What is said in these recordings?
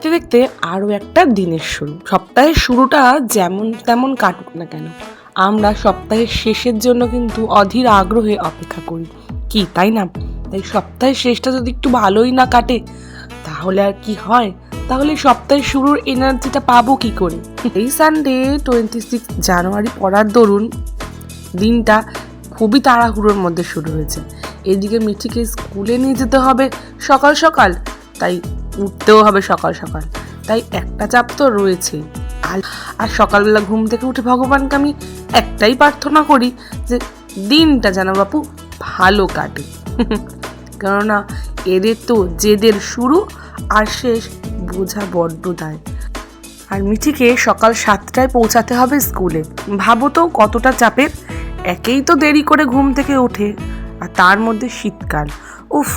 দেখতে দেখতে আরও একটা দিনের শুরু। সপ্তাহের শুরুটা যেমন তেমন কাটুক না কেন। আমরা সপ্তাহের শেষের জন্য কিন্তু অধীর আগ্রহে অপেক্ষা করি। কি, তাই না? তাই সপ্তাহের শেষটা যদি একটু ভালোই না কাটে, তাহলে আর কি হয়? তাহলে সপ্তাহের শুরুর এনার্জিটা পাবো কি করে? এই সানডে টোয়েন্টি সিক্স জানুয়ারি পড়ার দরুন দিনটা খুবই তাড়াহুড়োর মধ্যে শুরু হয়েছে। এদিকে মিঠিকে স্কুলে নিয়ে যেতে হবে সকাল সকাল। তাই উঠতেও হবে সকাল সকাল। তাই একটা চাপ তো রয়েছেই আর আর সকালবেলা ঘুম থেকে উঠে ভগবানকে আমি একটাই প্রার্থনা করি যে দিনটা যেন বাপু ভালো কাটে। কেননা এদের তো জেদের শুরু আর শেষ বোঝা বড্ড দায়। আর মিঠিকে সকাল সাতটায় পৌঁছাতে হবে স্কুলে। ভাবো তো কতটা চাপের। একেই তো দেরি করে ঘুম থেকে ওঠে। আর তার মধ্যে শীতকাল। উফ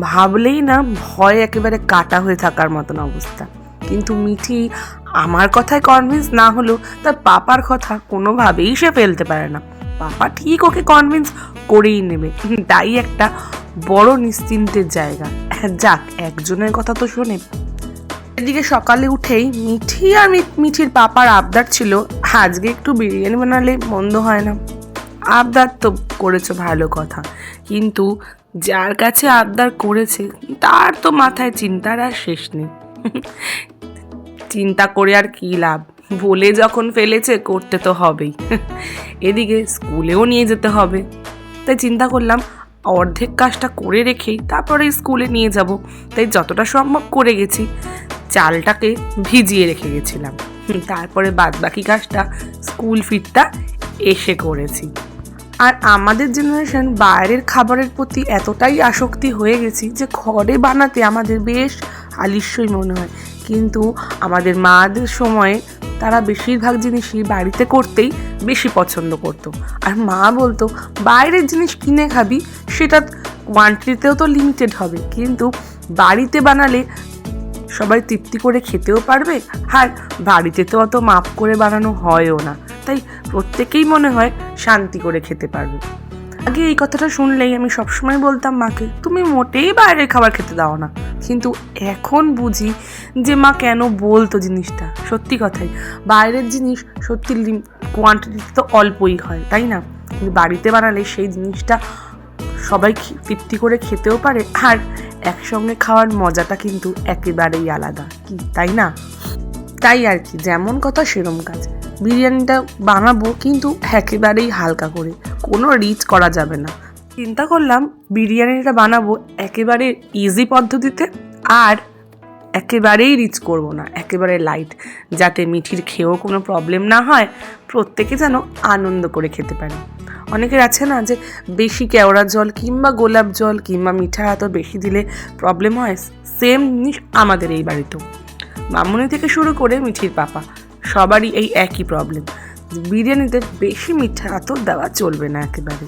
ভাবলেই না ভয় একেবারে কাটা হয়ে থাকার মতন অবস্থা। কিন্তু মিঠি, আমার কথায় কনভিন্স না হলেও তার পাপার কথা কোনোভাবেই সে ফেলতে পারে না। পাপা ঠিক ওকে কনভিন্স করেই নেবে। তাই একটা বড় নিশ্চিন্তের জায়গা। যাক, একজনের কথা তো শোনে। এদিকে সকালে উঠেই মিঠি আর মিঠির পাপার আবদার ছিল, আজকে একটু বিরিয়ানি বানালে মন্দ হয় না। আবদার তো করেছ ভালো কথা। কিন্তু যার কাছে আবদার করেছে, তার তো মাথায় চিন্তার আর শেষ নেই। চিন্তা করে আর কি লাভ? বলে যখন ফেলেছে, করতে তো হবেই। এদিকে স্কুলেও নিয়ে যেতে হবে। তাই চিন্তা করলাম, অর্ধেক কাজটা করে রেখেই তারপরে স্কুলে নিয়ে যাব। তাই যতটা সম্ভব করে গেছি। চালটাকে ভিজিয়ে রেখে গেছিলাম। তারপরে বাদ বাকি কাজটা স্কুল ফিরটা এসে করেছি। আর আমাদের জেনারেশন বাইরের খাবারের প্রতি এতটাই আসক্তি হয়ে গেছি যে ঘরে বানাতে আমাদের বেশ আলিস্যই মনে হয়। কিন্তু আমাদের মাদের সময়ে তারা বেশিরভাগ জিনিসই বাড়িতে করতেই বেশি পছন্দ করতো। আর মা বলতো, বাইরের জিনিস কিনে খাবি, সেটা কোয়ান্টিটিতেও তো লিমিটেড হবে। কিন্তু বাড়িতে বানালে সবাই তৃপ্তি করে খেতেও পারবে, আর বাড়িতে তো অত মাপ করে বানানো হয়ও না। তাই প্রত্যেকেই মনে হয় শান্তি করে খেতে পারবে। আগে এই কথাটা শুনলেই আমি সবসময় বলতাম, মাকে, তুমি মোটেই বাইরের খাবার খেতে দাও না। কিন্তু এখন বুঝি যে মা কেন বলতো জিনিসটা। সত্যি কথাই, বাইরের জিনিস সত্যি কোয়ান্টিটি তো অল্পই হয়, তাই না? কিন্তু বাড়িতে বানালে সেই জিনিসটা সবাই তৃপ্তি করে খেতেও পারে। আর একসঙ্গে খাওয়ার মজাটা কিন্তু একেবারেই আলাদা, কি, তাই না? তাই আর কি, যেমন কথা সেরম কাজ। বিরিয়ানিটা বানাবো কিন্তু একেবারেই হালকা করে। কোনো রিচ করা যাবে না। চিন্তা করলাম বিরিয়ানিটা বানাবো একেবারে ইজি পদ্ধতিতে আর একেবারেই রিচ করব না, একেবারে লাইট যাতে মিঠির খেয়েও কোনো প্রবলেম না হয়, প্রত্যেকে যেন আনন্দ করে খেতে পারে। অনেকের আছে না যে বেশি কেওড়া জল কিংবা গোলাপ জল কিংবা মিঠা এত বেশি দিলে প্রবলেম হয় সেম জিনিস আমাদের এই বাড়িতেও। মামুনি থেকে শুরু করে মিঠির পাপা। সবারই এই একই প্রবলেম বিরিয়ানিতে বেশি মিঠা এত দেওয়া চলবে না একেবারে।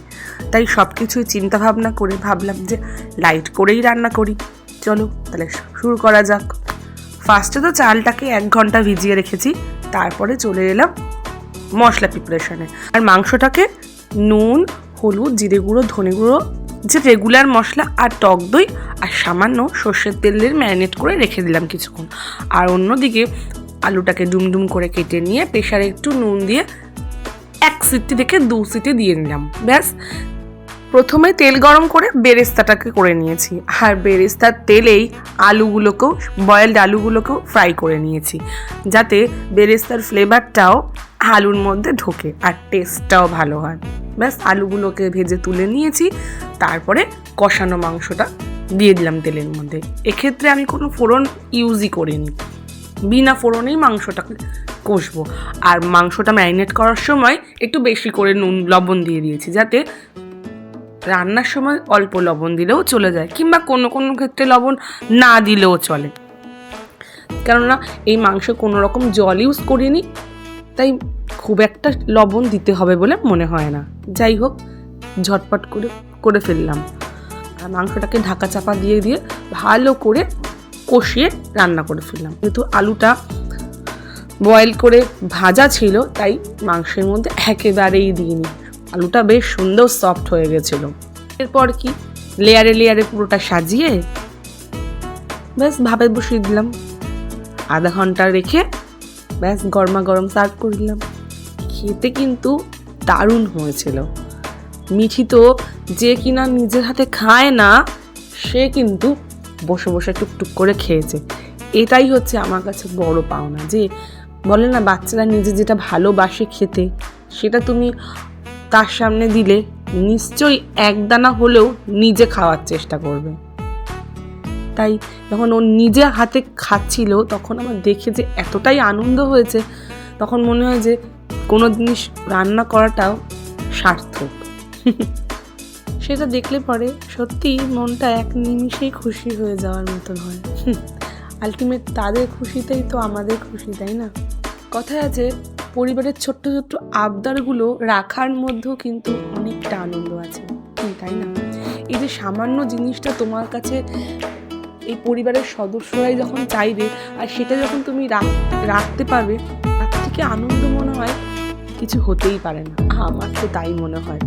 তাই সব কিছুই চিন্তাভাবনা করে ভাবলাম যে লাইট করেই রান্না করি। চলো তাহলে শুরু করা যাক। ফার্স্টে তো চালটাকে এক ঘণ্টা ভিজিয়ে রেখেছি, তারপরে চলে এলাম মশলা প্রিপারেশনে আর মাংসটাকে নুন, হলুদ, জিরে গুঁড়ো, ধনে গুঁড়ো, যে রেগুলার মশলা আর টক দই আর সামান্য সর্ষের তেলের ম্যারিনেট করে রেখে দিলাম কিছুক্ষণ। আর অন্যদিকে আলুটাকে ডুমডুম করে কেটে নিয়ে প্রেশারে একটু নুন দিয়ে এক সিটি থেকে দু সিটি দিয়ে নিলাম। ব্যাস। প্রথমে তেল গরম করে বেরেস্তাটাকে করে নিয়েছি। আর বেরেস্তার তেলেই আলুগুলোকেও, বয়েলড আলুগুলোকেও ফ্রাই করে নিয়েছি। যাতে বেরেস্তার ফ্লেভারটাও আলুর মধ্যে ঢোকে আর টেস্টটাও ভালো হয়। ব্যাস, আলুগুলোকে ভেজে তুলে নিয়েছি। তারপরে কষানো মাংসটা দিয়ে দিলাম তেলের মধ্যে। এক্ষেত্রে আমি কোনো ফোড়ন ইউজই করিনি। বিনা ফোড়নেই মাংসটাকে কষবো। আর মাংসটা ম্যারিনেট করার সময় একটু বেশি করে নুন, লবণ দিয়ে দিয়েছি, যাতে রান্নার সময় অল্প লবণ দিলেও চলে যায়, কিংবা কোনো কোনো ক্ষেত্রে লবণ না দিলেও চলে। কেননা এই মাংস কোনো রকম জল ইউজ করিনি, তাই খুব একটা লবণ দিতে হবে বলে মনে হয় না। যাই হোক, ঝটপট করে করে ফেললাম। আর মাংসটাকে ঢাকা চাপা দিয়ে দিয়ে ভালো করে কষিয়ে রান্না করে ফেললাম। কিন্তু আলুটা বয়েল করে ভাজা ছিল, তাই মাংসের মধ্যে একেবারেই দিইনি। আলুটা বেশ সুন্দর সফট হয়ে গেছিল। এরপর কি? লেয়ারে লেয়ারে পুরোটা সাজিয়ে ব্যাস ভাবে বসিয়ে দিলাম। আধা ঘণ্টা রেখে ব্যাস গরমা গরম সার্ভ করলাম খেতে কিন্তু দারুণ হয়েছিল। মিঠি তো যে কিনা নিজের হাতে খায় না, সে কিন্তু বসে বসে টুকটুক করে খেয়েছে। এটাই হচ্ছে আমার কাছে বড় পাওনা যে, বলে না, বাচ্চারা নিজে যেটা ভালোবাসে খেতে, সেটা তুমি তার সামনে দিলে নিশ্চয়ই একদানা হলেও নিজে খাওয়ার চেষ্টা করবে। তাই যখন ও নিজে হাতে খাচ্ছিল, তখন আমার দেখে যে এতটাই আনন্দ হয়েছে, তখন মনে হয় যে কোনো জিনিস রান্না করাটাও সার্থক। সেটা দেখলে পরে সত্যি মনটা এক নিমিষেই খুশি হয়ে যাওয়ার মতন হয়। আলটিমেট তাদের খুশিতেই তো আমাদের খুশি, তাই না? কথায় আছে, পরিবারের ছোট্ট ছোট্ট আবদারগুলো রাখার মধ্যেও কিন্তু অনেকটা আনন্দ আছে। তাই না? এই যে সামান্য জিনিসটা তোমার কাছে এই পরিবারের সদস্যরাই যখন চাইবে আর সেটা যখন তুমি রাখ- রাখতে পারবে, তার থেকে আনন্দ মনে হয় কিছু হতেই পারে না। আমার তো তাই মনে হয়।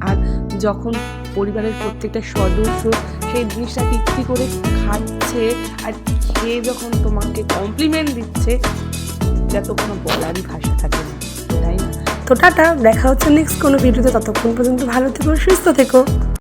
আর যখন পরিবারের প্রত্যেকটা সদস্য সেই জিনিসটা তৃপ্তি করে খাচ্ছে আর খেয়ে যখন তোমাকে কমপ্লিমেন্ট দিচ্ছে যা তো কোনো বলারই ভাষা থাকে না, তাই না? তো টাটা, দেখা হচ্ছে নেক্সট কোনো ভিডিওতে ততক্ষণ পর্যন্ত ভালো থেকো, সুস্থ থেকো।